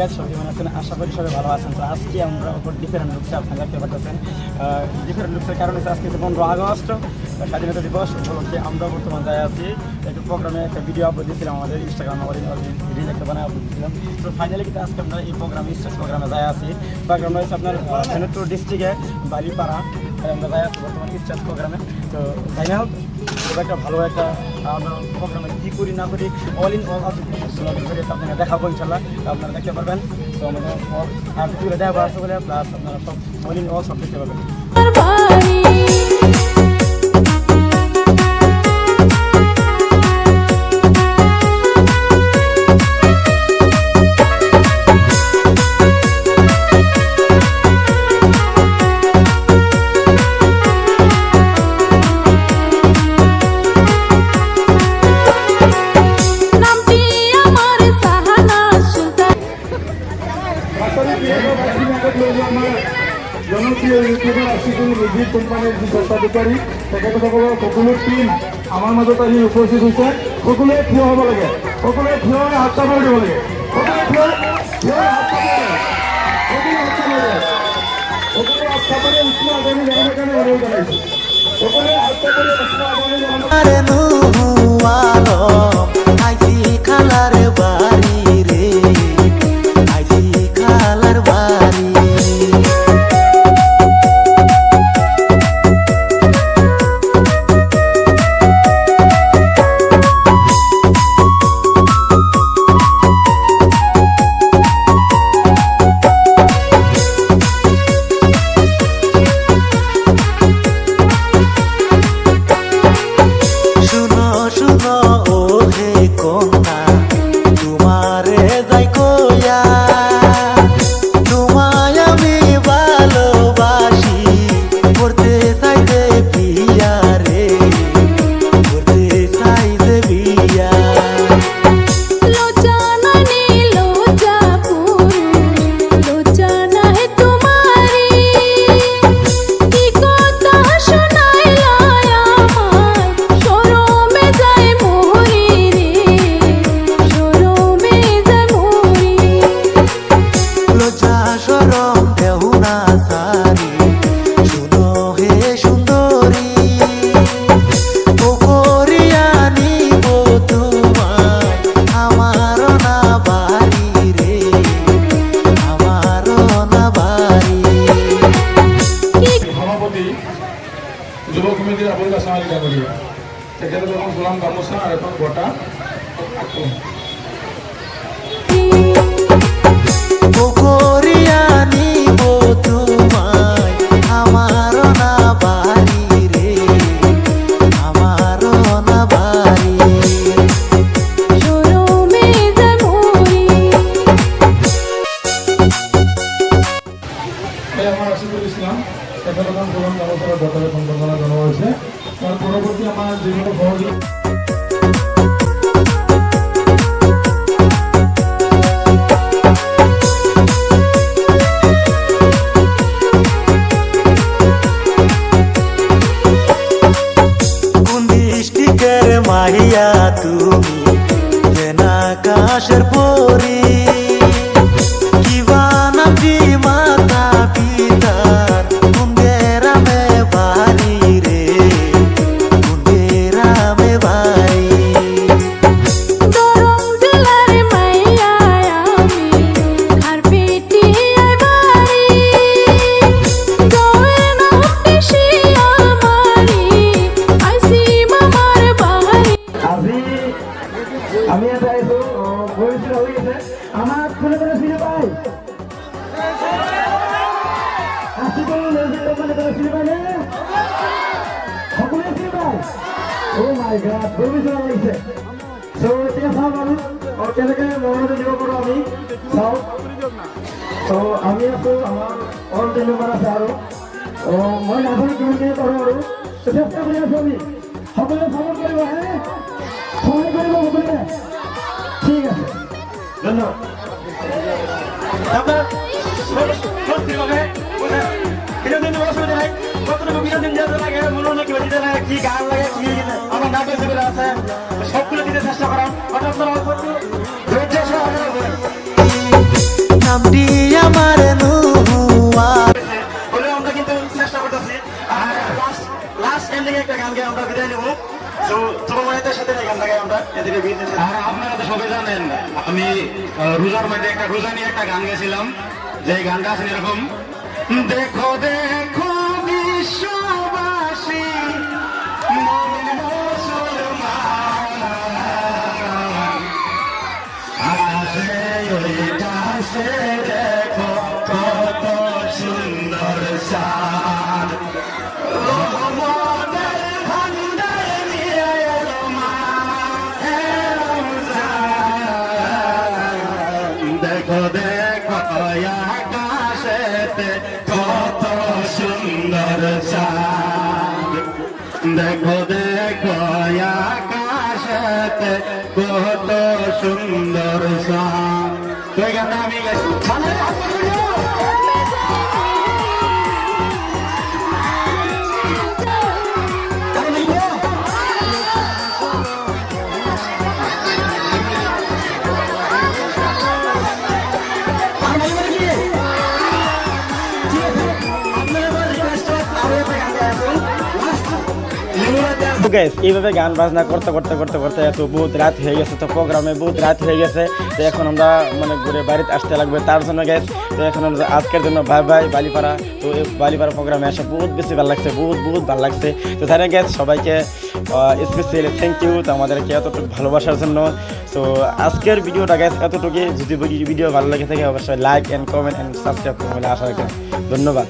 গাছ সবাই কেমন আছেন? আশা করি সবাই ভালো আছেন। তো আজকে আমরা ওপর ডিফারেন্ট লুকসে আপনারা দেখতে পাচ্ছেন ডিফারেন্ট লুকসের কারণে আজকে পনেরো আগস্ট স্বাধীনতা দিবস উপলক্ষে আমরা বর্তমান যায় আছি। একটা প্রোগ্রামে একটা ভিডিও আপলোড দিয়েছিলাম আমাদের ইনস্টাগ্রাম আমাদের রিল একটা বানায় আপলোড দিয়েছিলাম। তো ফাইনালি কিন্তু আজকে আমরা এই প্রোগ্রামে স্টেজ প্রোগ্রামে যায় আছি। প্রোগ্রামটা হচ্ছে আপনার সেনেটর ডিস্ট্রিক্টে বালিপাড়া। আমরা স্টেজ প্রোগ্রামে। তো না হোক, খুব একটা ভালো একটা আমরা প্রোগ্রামে কী করি না করি অল ইন অল আছে। করে আপনাকে দেখাবো ইনশাল্লাহ আপনারা দেখতে পারবেন। তো আমাদের দেওয়া আছে বলে প্লাস আপনারা সব অল ইন অল সব দেখতে পাবেন জনপ্রিয় ইউটিউবার আশিকুল রিজিক কোম্পানির যি স্বত্বাধিকাৰী তেখেতসকলৰ সকলো টীম আমাৰ মাজত আহি উপস্থিত হৈছে সকলোৱে থিয় হ'ব লাগে। সকলোৱে থিয় হৈ হাত চাপৰি দিব লাগে। সকলোৱে থিয় থিয় হৈ হাত সকলোৱে হাত চাপৰি উষ্ণ হাত চাপৰি যুৱ সমিতিৰ আবুল হাছান আলী ডাঙৰীয়া তেখেতক এখন গোলাম গামোসা আৰু এখন গোটা আকৌ। এখন গোলাম গামোচাৰ বঁটাৰে সম্বৰ্ধনা জনোৱা হৈছে। তাৰ পৰৱৰ্তী আমাৰ যিসকল সহযোগী মাহিয়া তুমি? লাগিছে চ' এতিয়া চাওঁ আৰু কেনেকৈ মনোৰঞ্জন দিব পাৰোঁ আমি চাওঁ চ' আমি আছোঁ আমাৰ অল আছে আৰু মই নাজানো কিমানখিনি পাৰোঁ আৰু চেষ্টা সকলোৱে চাপৰ্ট কৰিব ঠিক আছে ধন্যবাদ বিনোদন অসুবিধা নাই। কতটুকু বিনোদন দিতে লাগে মনোরঞ্জন দিতে লাগে কি গান লাগে কি আমার নাটক যেগুলো আছে। সবগুলো দিতে চেষ্টা করা। ধৈর্য সহকারে আমার আমরা কিন্তু চেষ্টা করতেছি। আর লাস্ট লাস্ট এন্ডিং একটা গান গিয়ে আমরা বিদায় নেব। তো তোমার সাথে এই গানটা আমরা এদিকে বিদায় নেব। আপনারা তো সবাই জানেন আমি রোজার মধ্যে একটা রোজা নিয়ে একটা গান গেছিলাম যে গানটা আছে এরকম দেখো দেখো বিশ্ববাসী মুসলমান, আসে দেখো দেখো আকাশেতে কত সুন্দর চাঁদ। আমি আমি এইভাবে গান বাজনা করতে করতে করতে করতে এত বহুত রাত হয়ে গেছে, তো প্রোগ্রামে বহুত রাত হয়ে গেছে, তো এখন আমরা মানে ঘুরে বাড়িতে আসতে লাগবে। তার জন্য গ্যাস তো এখন আমরা আজকের জন্য বাই বাই বালিপাড়া, তো এই বালিপাড়া প্রোগ্রামে আসা বহুত বেশি ভালো লাগছে, বহুত বহুত ভালো লাগছে। তো তাই গ্যাস সবাইকে স্পেশালি থ্যাংক ইউ তো আমাদেরকে এতটুকু ভালোবাসার জন্য। তো আজকের ভিডিওটা গ্যাস এতটুকুই। যদি ভিডিও ভালো লাগে থাকে, অবশ্যই like and comment and subscribe করবেন আশা রাখি। ধন্যবাদ।